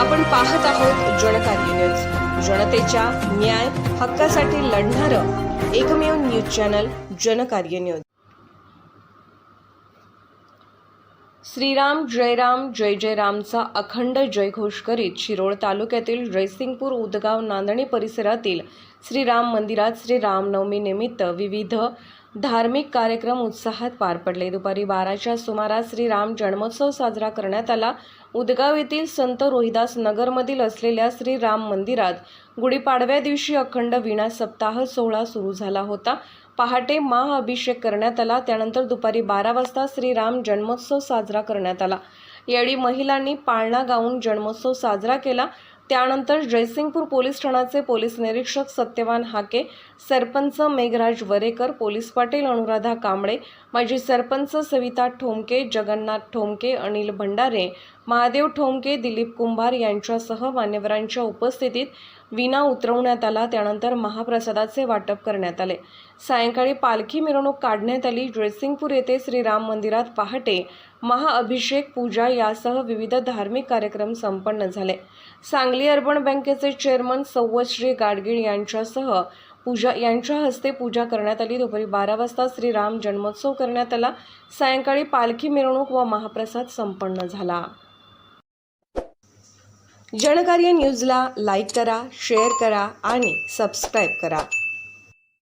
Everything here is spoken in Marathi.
आपण पाहत आहोत जनकार्य न्यूज. जनतेच्या न्याय हक्कासाठी लढणारं एकमेव news channel Jankarya news. Shriram Jairam जय जय रामचा अखंड जयघोष करीत शिरोळ तालुक्यातील जयसिंगपूर उदगाव नांदणी परिसरातील श्रीराम मंदिरात श्रीरामनवमीनिमित्त विविध धार्मिक कार्यक्रम उत्साहात पार पडले. दुपारी बाराच्या सुमारास श्रीराम जन्मोत्सव साजरा करण्यात आला. उदगाव येथील संत रोहिदास नगरमधील असलेल्या श्रीराम मंदिरात गुढीपाडव्या दिवशी अखंड विणा सप्ताह सोहळा सुरू झाला होता. पहाटे महाअभिषेक करण्यात आला. त्यानंतर दुपारी बारा वाजता श्रीराम जन्मोत्सव साजरा करण्यात आला. यावेळी महिलांनी पाळणा गाऊन जन्मोत्सव साजरा केला. त्यानंतर जयसिंगपूर पोलीस ठाण्याचे पोलीस निरीक्षक सत्यवान हाके सरपंच मेघराज वरेकर पोलीस पाटील अनुराधा कांबळे माजी सरपंच सविता ठोमके जगन्नाथ ठोमके अनिल भंडारे महादेव ठोमके दिलीप कुंभार यांच्यासह मान्यवरांच्या उपस्थितीत विना उतरवण्यात आला. त्यानंतर महाप्रसादाचे वाटप करण्यात आले. सायंकाळी पालखी मिरवणूक काढण्यात आली. जयसिंगपूर येथे श्रीराम मंदिरात पहाटे महाअभिषेक पूजा यासह विविध धार्मिक कार्यक्रम संपन्न झाले. सांग सांगली अर्बन बँकेचे चेअरमन सव्वश्री गाडगीळ यांच्यासह पूजा यांच्या हस्ते पूजा करण्यात आली. दुपारी बारा वाजता श्रीराम जन्मोत्सव करण्यात आला. सायंकाळी पालखी मिरवणूक व महाप्रसाद संपन्न झाला. जनकार्य न्यूजला लाईक करा शेअर करा आणि सबस्क्राईब करा.